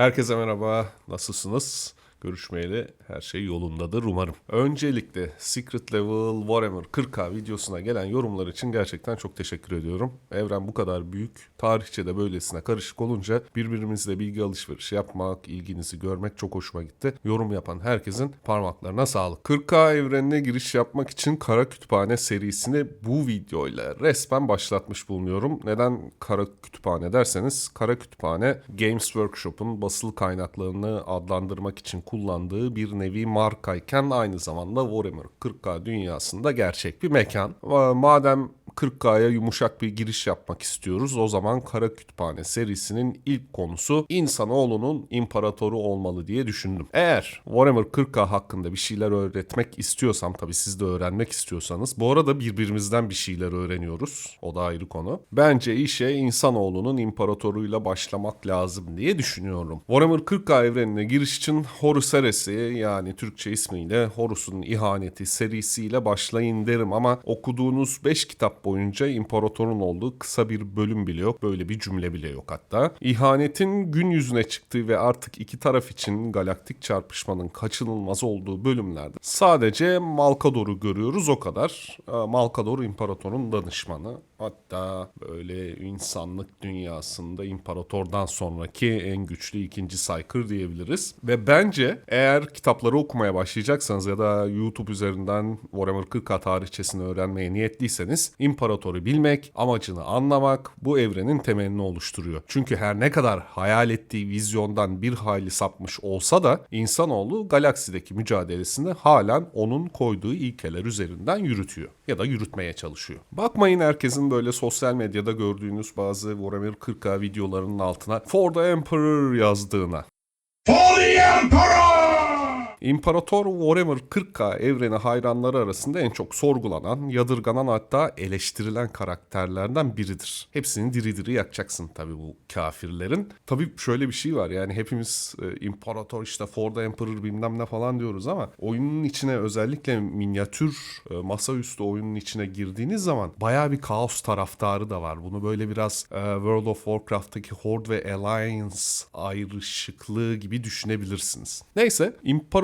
Herkese merhaba, nasılsınız? Görüşmeyeli her şey yolundadır umarım. Öncelikle Secret Level Warhammer 40k videosuna gelen yorumlar için gerçekten çok teşekkür ediyorum. Evren bu kadar büyük, tarihçe de böylesine karışık olunca birbirimizle bilgi alışverişi yapmak, ilginizi görmek çok hoşuma gitti. Yorum yapan herkesin parmaklarına sağlık. 40k evrenine giriş yapmak için Kara Kütüphane serisini bu videoyla resmen başlatmış bulunuyorum. Neden Kara Kütüphane derseniz Kara Kütüphane Games Workshop'un basılı kaynaklarını adlandırmak için kullandığı bir nevi markayken aynı zamanda Warhammer 40k dünyasında gerçek bir mekan. Ama Madem 40K'ya yumuşak bir giriş yapmak istiyoruz. O zaman Kara Kütüphane serisinin ilk konusu insanoğlunun imparatoru olmalı diye düşündüm. Eğer Warhammer 40K hakkında bir şeyler öğretmek istiyorsam tabii siz de öğrenmek istiyorsanız. Bu arada birbirimizden bir şeyler öğreniyoruz. O da ayrı konu. Bence işe insanoğlunun imparatoruyla başlamak lazım diye düşünüyorum. Warhammer 40K evrenine giriş için Horus Heresy yani Türkçe ismiyle Horus'un ihaneti serisiyle başlayın derim ama okuduğunuz 5 kitap boyunca imparatorun olduğu kısa bir bölüm bile yok. Böyle bir cümle bile yok hatta. İhanetin gün yüzüne çıktığı ve artık iki taraf için galaktik çarpışmanın kaçınılmaz olduğu bölümlerde sadece Malkador'u görüyoruz o kadar. Ee, Malkador imparatorun danışmanı. Hatta böyle insanlık dünyasında imparatordan sonraki en güçlü ikinci saykır diyebiliriz. Ve bence eğer kitapları okumaya başlayacaksanız ya da YouTube üzerinden Warhammer 40K tarihçesini öğrenmeye niyetliyseniz imparatoru bilmek, amacını anlamak bu evrenin temelini oluşturuyor. Çünkü her ne kadar hayal ettiği vizyondan bir hayli sapmış olsa da insanoğlu galaksideki mücadelesini halen onun koyduğu ilkeler üzerinden yürütüyor ya da yürütmeye çalışıyor. Bakmayın herkesin böyle sosyal medyada gördüğünüz bazı Warhammer 40K videolarının altına For the Emperor yazdığına. For the Emperor! İmparator Warhammer 40K evreni hayranları arasında en çok sorgulanan, yadırganan hatta eleştirilen karakterlerden biridir. Hepsini diri diri yakacaksın tabii bu kafirlerin. Tabii şöyle bir şey var yani hepimiz e, imparator işte For the Emperor bilmem ne falan diyoruz ama oyunun içine özellikle minyatür e, masaüstü oyunun içine girdiğiniz zaman baya bir kaos taraftarı da var. Bunu böyle biraz e, World of Warcraft'taki Horde ve Alliance ayrışıklığı gibi düşünebilirsiniz. Neyse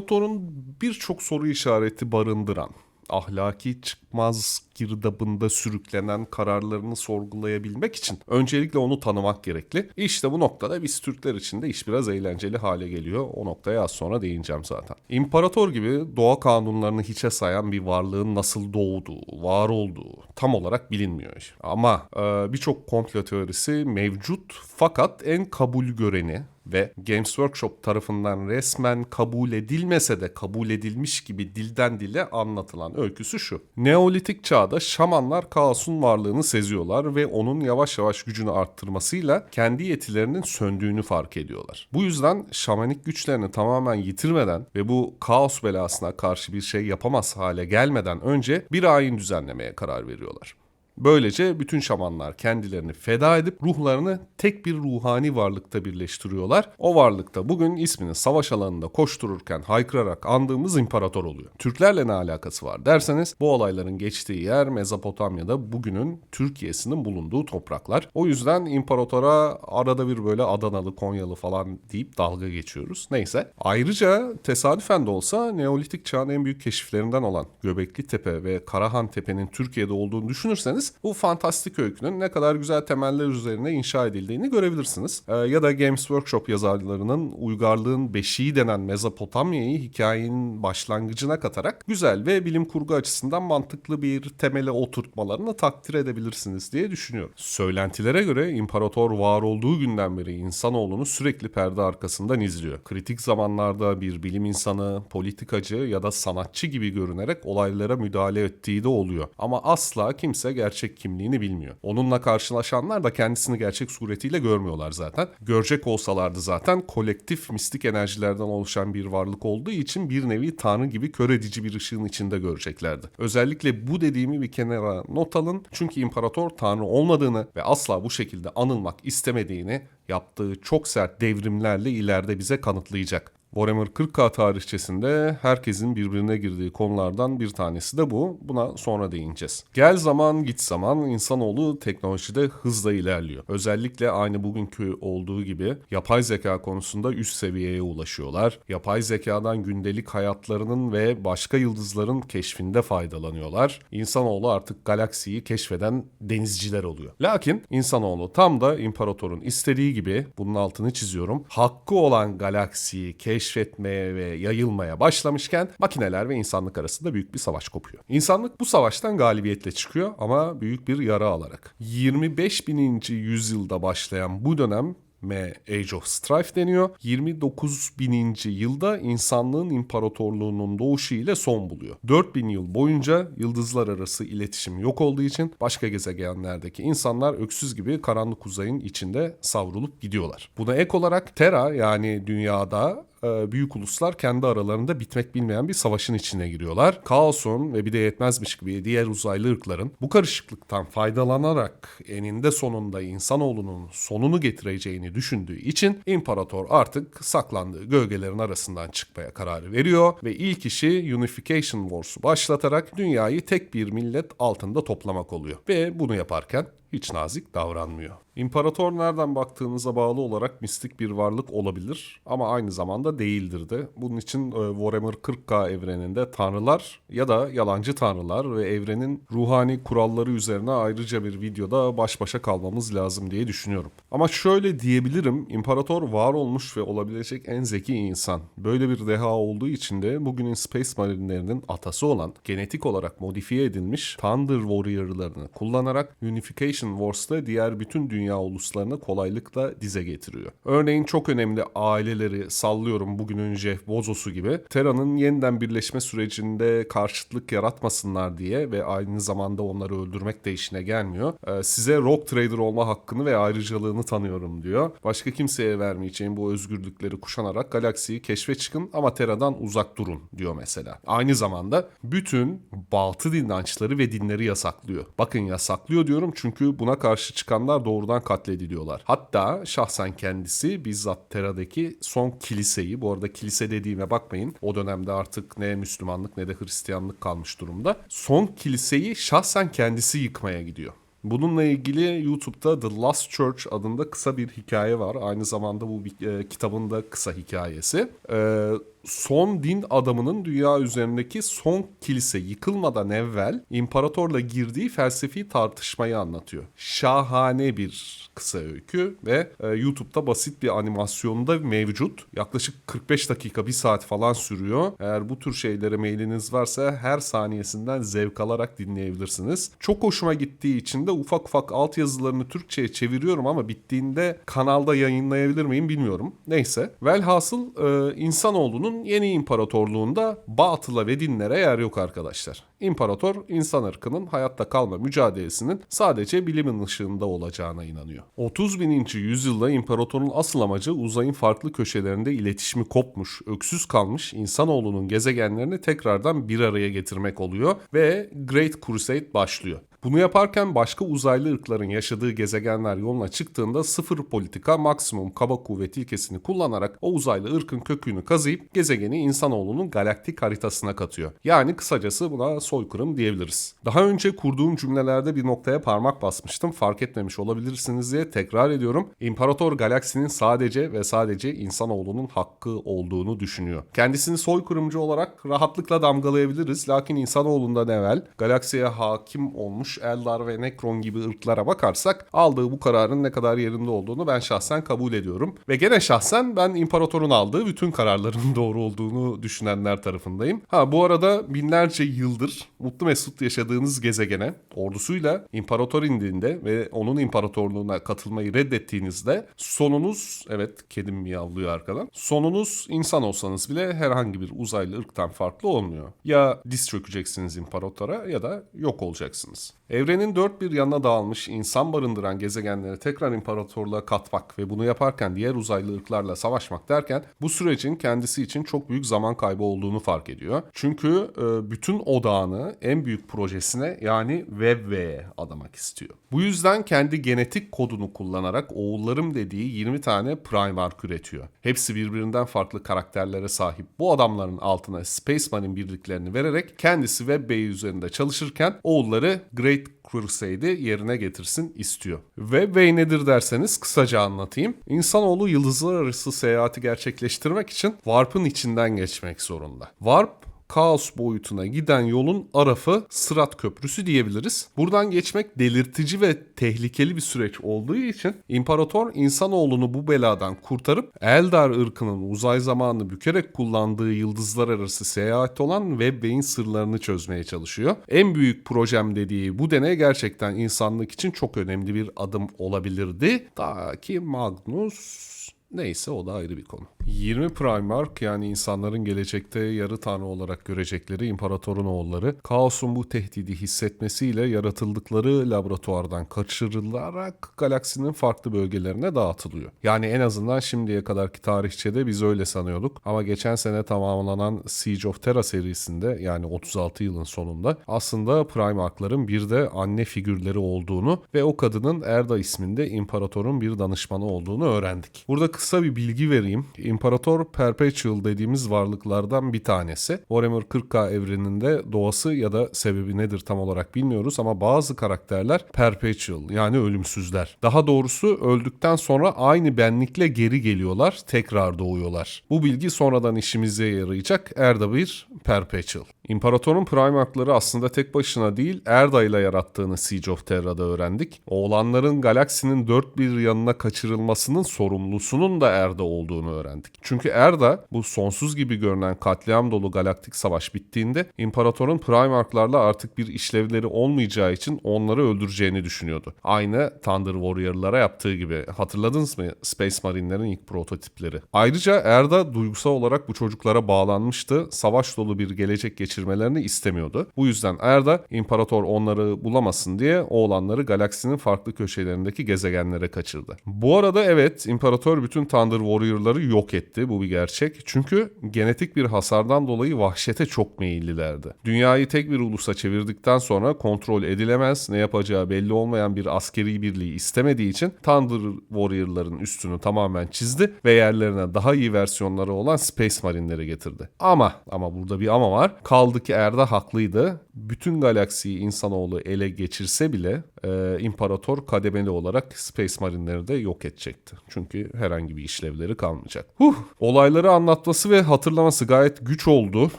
imparatorun birçok soru işareti barındıran ahlaki çıkmaz girdabında sürüklenen kararlarını sorgulayabilmek için öncelikle onu tanımak gerekli. İşte bu noktada biz Türkler için de iş biraz eğlenceli hale geliyor. O noktaya az sonra değineceğim zaten. İmparator gibi doğa kanunlarını hiçe sayan bir varlığın nasıl doğduğu, var olduğu tam olarak bilinmiyor. Ama e, birçok komplo teorisi mevcut fakat en kabul göreni ve Games Workshop tarafından resmen kabul edilmese de kabul edilmiş gibi dilden dile anlatılan öyküsü şu. Neolitik çağda şamanlar kaosun varlığını seziyorlar ve onun yavaş yavaş gücünü arttırmasıyla kendi yetilerinin söndüğünü fark ediyorlar. Bu yüzden şamanik güçlerini tamamen yitirmeden ve bu kaos belasına karşı bir şey yapamaz hale gelmeden önce bir ayin düzenlemeye karar veriyorlar diyorlar. Böylece bütün şamanlar kendilerini feda edip ruhlarını tek bir ruhani varlıkta birleştiriyorlar. O varlıkta bugün ismini savaş alanında koştururken haykırarak andığımız imparator oluyor. Türklerle ne alakası var derseniz bu olayların geçtiği yer Mezopotamya'da bugünün Türkiye'sinin bulunduğu topraklar. O yüzden imparatora arada bir böyle Adanalı, Konyalı falan deyip dalga geçiyoruz. Neyse. Ayrıca tesadüfen de olsa Neolitik çağın en büyük keşiflerinden olan Göbekli Tepe ve Karahan Tepe'nin Türkiye'de olduğunu düşünürseniz bu fantastik öykünün ne kadar güzel temeller üzerine inşa edildiğini görebilirsiniz. Ee, ya da Games Workshop yazarlarının uygarlığın beşiği denen Mezopotamya'yı hikayenin başlangıcına katarak güzel ve bilim kurgu açısından mantıklı bir temele oturtmalarını takdir edebilirsiniz diye düşünüyorum. Söylentilere göre imparator var olduğu günden beri insanoğlunu sürekli perde arkasından izliyor. Kritik zamanlarda bir bilim insanı, politikacı ya da sanatçı gibi görünerek olaylara müdahale ettiği de oluyor. Ama asla kimse gerçek kimliğini bilmiyor. Onunla karşılaşanlar da kendisini gerçek suretiyle görmüyorlar zaten. Görecek olsalardı zaten kolektif mistik enerjilerden oluşan bir varlık olduğu için bir nevi tanrı gibi kör edici bir ışığın içinde göreceklerdi. Özellikle bu dediğimi bir kenara not alın. Çünkü imparator tanrı olmadığını ve asla bu şekilde anılmak istemediğini yaptığı çok sert devrimlerle ileride bize kanıtlayacak. Warhammer 40K tarihçesinde herkesin birbirine girdiği konulardan bir tanesi de bu. Buna sonra değineceğiz. Gel zaman git zaman insanoğlu teknolojide hızla ilerliyor. Özellikle aynı bugünkü olduğu gibi yapay zeka konusunda üst seviyeye ulaşıyorlar. Yapay zekadan gündelik hayatlarının ve başka yıldızların keşfinde faydalanıyorlar. İnsanoğlu artık galaksiyi keşfeden denizciler oluyor. Lakin insanoğlu tam da imparatorun istediği gibi bunun altını çiziyorum. Hakkı olan galaksiyi keşfetmeye ve yayılmaya başlamışken makineler ve insanlık arasında büyük bir savaş kopuyor. İnsanlık bu savaştan galibiyetle çıkıyor ama büyük bir yara alarak. 25 bininci yüzyılda başlayan bu dönem me Age of Strife deniyor. 29 bininci yılda insanlığın imparatorluğunun doğuşu ile son buluyor. 4000 yıl boyunca yıldızlar arası iletişim yok olduğu için başka gezegenlerdeki insanlar öksüz gibi karanlık uzayın içinde savrulup gidiyorlar. Buna ek olarak Terra yani dünyada büyük uluslar kendi aralarında bitmek bilmeyen bir savaşın içine giriyorlar. Kaosun ve bir de yetmezmiş gibi diğer uzaylı ırkların bu karışıklıktan faydalanarak eninde sonunda insanoğlunun sonunu getireceğini düşündüğü için imparator artık saklandığı gölgelerin arasından çıkmaya karar veriyor ve ilk işi Unification Wars'u başlatarak dünyayı tek bir millet altında toplamak oluyor. Ve bunu yaparken hiç nazik davranmıyor. İmparator nereden baktığınıza bağlı olarak mistik bir varlık olabilir ama aynı zamanda değildir de. Bunun için e, Warhammer 40K evreninde tanrılar ya da yalancı tanrılar ve evrenin ruhani kuralları üzerine ayrıca bir videoda baş başa kalmamız lazım diye düşünüyorum. Ama şöyle diyebilirim, imparator var olmuş ve olabilecek en zeki insan. Böyle bir deha olduğu için de bugünün Space Marine'lerinin atası olan genetik olarak modifiye edilmiş Thunder Warrior'larını kullanarak Unification Wars'ta diğer bütün dünya uluslarını kolaylıkla dize getiriyor. Örneğin çok önemli aileleri sallıyorum bugünün Jeff Bezos'u gibi Terra'nın yeniden birleşme sürecinde karşıtlık yaratmasınlar diye ve aynı zamanda onları öldürmek de işine gelmiyor. Ee, size Rock Trader olma hakkını ve ayrıcalığını tanıyorum diyor. Başka kimseye vermeyeceğim bu özgürlükleri kuşanarak galaksiyi keşfe çıkın ama Terra'dan uzak durun diyor mesela. Aynı zamanda bütün batı inançları ve dinleri yasaklıyor. Bakın yasaklıyor diyorum çünkü buna karşı çıkanlar doğrudan katlediliyorlar. Hatta şahsen kendisi bizzat Terra'daki son kiliseyi, bu arada kilise dediğime bakmayın. O dönemde artık ne Müslümanlık ne de Hristiyanlık kalmış durumda. Son kiliseyi şahsen kendisi yıkmaya gidiyor. Bununla ilgili YouTube'da The Last Church adında kısa bir hikaye var. Aynı zamanda bu bir, e, kitabın da kısa hikayesi. E, son din adamının dünya üzerindeki son kilise yıkılmadan evvel imparatorla girdiği felsefi tartışmayı anlatıyor. Şahane bir kısa öykü ve e, YouTube'da basit bir animasyonda mevcut. Yaklaşık 45 dakika, 1 saat falan sürüyor. Eğer bu tür şeylere mailiniz varsa her saniyesinden zevk alarak dinleyebilirsiniz. Çok hoşuma gittiği için de ufak ufak altyazılarını Türkçe'ye çeviriyorum ama bittiğinde kanalda yayınlayabilir miyim bilmiyorum. Neyse. Velhasıl e, insanoğlunun yeni imparatorluğunda batıla ve dinlere yer yok arkadaşlar. İmparator insan ırkının hayatta kalma mücadelesinin sadece bilimin ışığında olacağına inanıyor. 30 bininci yüzyılda imparatorun asıl amacı uzayın farklı köşelerinde iletişimi kopmuş, öksüz kalmış insanoğlunun gezegenlerini tekrardan bir araya getirmek oluyor ve Great Crusade başlıyor. Bunu yaparken başka uzaylı ırkların yaşadığı gezegenler yoluna çıktığında sıfır politika maksimum kaba kuvvet ilkesini kullanarak o uzaylı ırkın kökünü kazıyıp gezegeni insanoğlunun galaktik haritasına katıyor. Yani kısacası buna soykırım diyebiliriz. Daha önce kurduğum cümlelerde bir noktaya parmak basmıştım. Fark etmemiş olabilirsiniz diye tekrar ediyorum. İmparator galaksinin sadece ve sadece insanoğlunun hakkı olduğunu düşünüyor. Kendisini soykırımcı olarak rahatlıkla damgalayabiliriz. Lakin insanoğlundan evvel galaksiye hakim olmuş Eldar ve Necron gibi ırklara bakarsak aldığı bu kararın ne kadar yerinde olduğunu ben şahsen kabul ediyorum. Ve gene şahsen ben imparatorun aldığı bütün kararların doğru olduğunu düşünenler tarafındayım. Ha bu arada binlerce yıldır mutlu mesut yaşadığınız gezegene ordusuyla imparator indiğinde ve onun imparatorluğuna katılmayı reddettiğinizde sonunuz evet kedim miyavlıyor arkadan. Sonunuz insan olsanız bile herhangi bir uzaylı ırktan farklı olmuyor. Ya diz çökeceksiniz imparatora ya da yok olacaksınız. Evrenin dört bir yanına dağılmış insan barındıran gezegenleri tekrar imparatorluğa katmak ve bunu yaparken diğer uzaylı ırklarla savaşmak derken bu sürecin kendisi için çok büyük zaman kaybı olduğunu fark ediyor. Çünkü e, bütün odağını en büyük projesine yani Webway'e adamak istiyor. Bu yüzden kendi genetik kodunu kullanarak oğullarım dediği 20 tane Primark üretiyor. Hepsi birbirinden farklı karakterlere sahip bu adamların altına Space Marine birliklerini vererek kendisi Webbay üzerinde çalışırken oğulları Great Crusade'i yerine getirsin istiyor. Webbay nedir derseniz kısaca anlatayım. İnsanoğlu yıldızlar arası seyahati gerçekleştirmek için Warp'ın içinden geçmek zorunda. Warp kaos boyutuna giden yolun arafı Sırat Köprüsü diyebiliriz. Buradan geçmek delirtici ve tehlikeli bir süreç olduğu için İmparator insanoğlunu bu beladan kurtarıp Eldar ırkının uzay zamanını bükerek kullandığı yıldızlar arası seyahat olan Webbay'in sırlarını çözmeye çalışıyor. En büyük projem dediği bu deney gerçekten insanlık için çok önemli bir adım olabilirdi. Ta ki Magnus Neyse o da ayrı bir konu. 20 Primark yani insanların gelecekte yarı tanrı olarak görecekleri imparatorun oğulları kaosun bu tehdidi hissetmesiyle yaratıldıkları laboratuvardan kaçırılarak galaksinin farklı bölgelerine dağıtılıyor. Yani en azından şimdiye kadarki tarihçede biz öyle sanıyorduk ama geçen sene tamamlanan Siege of Terra serisinde yani 36 yılın sonunda aslında Primarkların bir de anne figürleri olduğunu ve o kadının Erda isminde imparatorun bir danışmanı olduğunu öğrendik. Burada kısa bir bilgi vereyim. İmparator Perpetual dediğimiz varlıklardan bir tanesi. Warhammer 40K evreninde doğası ya da sebebi nedir tam olarak bilmiyoruz ama bazı karakterler Perpetual yani ölümsüzler. Daha doğrusu öldükten sonra aynı benlikle geri geliyorlar, tekrar doğuyorlar. Bu bilgi sonradan işimize yarayacak. Erda bir Perpetual. İmparatorun Primarkları aslında tek başına değil Erda ile yarattığını Siege of Terra'da öğrendik. Oğlanların galaksinin dört bir yanına kaçırılmasının sorumlusunun da Erda olduğunu öğrendik. Çünkü Erda bu sonsuz gibi görünen katliam dolu galaktik savaş bittiğinde İmparatorun Primarklarla artık bir işlevleri olmayacağı için onları öldüreceğini düşünüyordu. Aynı Thunder Warrior'lara yaptığı gibi. Hatırladınız mı Space Marine'lerin ilk prototipleri? Ayrıca Erda duygusal olarak bu çocuklara bağlanmıştı. Savaş dolu bir gelecek geçirmelerini istemiyordu. Bu yüzden Erda İmparator onları bulamasın diye oğlanları galaksinin farklı köşelerindeki gezegenlere kaçırdı. Bu arada evet İmparator bütün Thunder Warrior'ları yok etti. Bu bir gerçek. Çünkü genetik bir hasardan dolayı vahşete çok meyillilerdi. Dünyayı tek bir ulusa çevirdikten sonra kontrol edilemez, ne yapacağı belli olmayan bir askeri birliği istemediği için Thunder Warrior'ların üstünü tamamen çizdi ve yerlerine daha iyi versiyonları olan Space Marine'leri getirdi. Ama ama burada bir ama var. Kaldı ki Erda haklıydı. Bütün galaksiyi insanoğlu ele geçirse bile e, imparator kademeli olarak Space Marine'leri de yok edecekti. Çünkü herhangi bir işlevleri kalmayacak. Huh, olayları anlatması ve hatırlaması gayet güç oldu.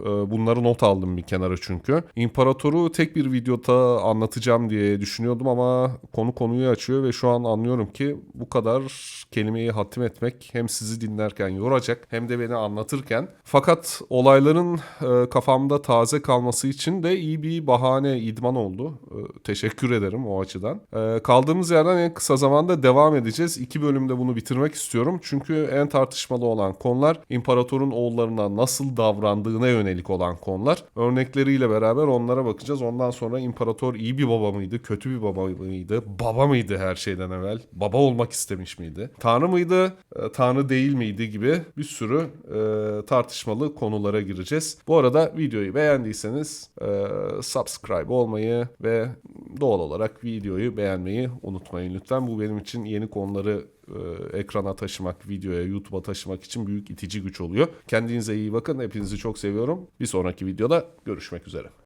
E, bunları not aldım bir kenara çünkü. İmparatoru tek bir videoda anlatacağım diye düşünüyordum ama konu konuyu açıyor ve şu an anlıyorum ki bu kadar kelimeyi hatim etmek hem sizi dinlerken yoracak hem de beni anlatırken. Fakat olayların e, kafamda taze kalması için de iyi bir bahane idman oldu. E, teşekkür ederim o açıdan. E, kaldığımız yerden en kısa zamanda devam edeceğiz. İki bölümde bunu bitirmek istiyorum. Çünkü en tartışmalı olan konular imparatorun oğullarına nasıl davrandığına yönelik olan konular. Örnekleriyle beraber onlara bakacağız. Ondan sonra imparator iyi bir baba mıydı, kötü bir baba mıydı, baba mıydı her şeyden evvel, baba olmak istemiş miydi, tanrı mıydı, e, tanrı değil miydi gibi bir sürü e, tartışmalı konulara gireceğiz. Bu arada videoyu beğendiyseniz e, subscribe olmayı ve doğal olarak videoyu beğenmeyi unutmayın lütfen. Bu benim için yeni konuları e, ekrana taşımak, videoya, YouTube'a taşımak için büyük itici güç oluyor. Kendinize iyi bakın. Hepinizi çok seviyorum. Bir sonraki videoda görüşmek üzere.